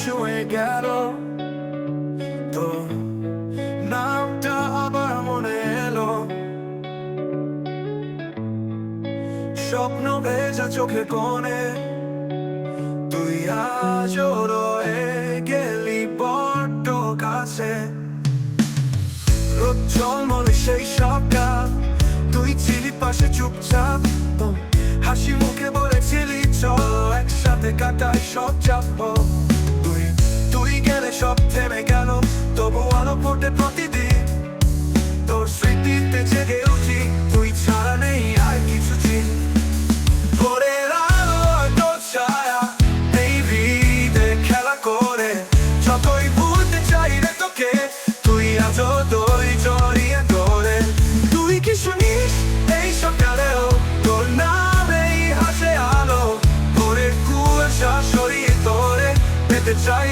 ছুঁয়ে গেল তো নামটা আবার মনে এলো স্বপ্ন ভেজা চোখে কোণে তুই আজ রয়ে গেলি বড্ড কাছে রোদ ঝলমলে সেই সকাল তুই ছিলি পাশে চুপচাপ। হাসি মুখে বলেছিলি চল একসাথে কাটাই সব চাপ।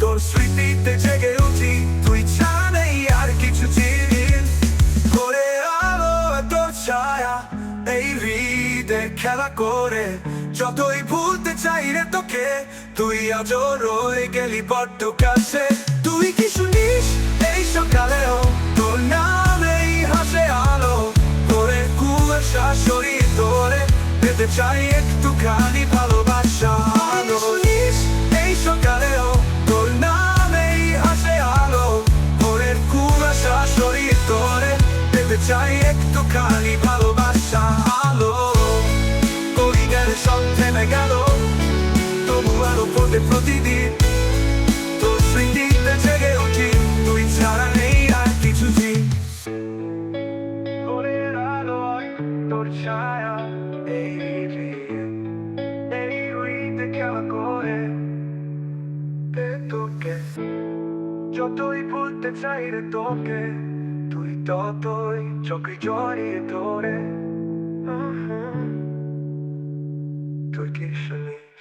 তোর স্মৃতিতে জেগে উঠি। তুই ছাড়া নেই আর কিছু করে আলো এত ছায়া, এই হৃদে খেলা করে। যতই ভুলতে চাই রে তোকে, তুই রয়ে গেলি বড্ড কাছে। তুই কি শুনিস এই সকালেও তোর নামেই হাসে আলো। তোরে কুয়াশা সরিয়ে তোরে পেতে চাই একটুখানি ভালোবাসা। আলো। চাই একটুখানি ভালোবাসা, আলো। করি গেলে সব থেমে গেল, তবু আলো ফোটে প্রতিদিন। তোর স্মৃতিতে জেগে উঠি, তুই ছাড়া নেই আর কিছু আর তোর ছায়া, এই এই খেলা করে তোকে। যতই ভুলতে চাই তোকে ততই চোখে জড়িয়ে ধরে তুই কি শুনিস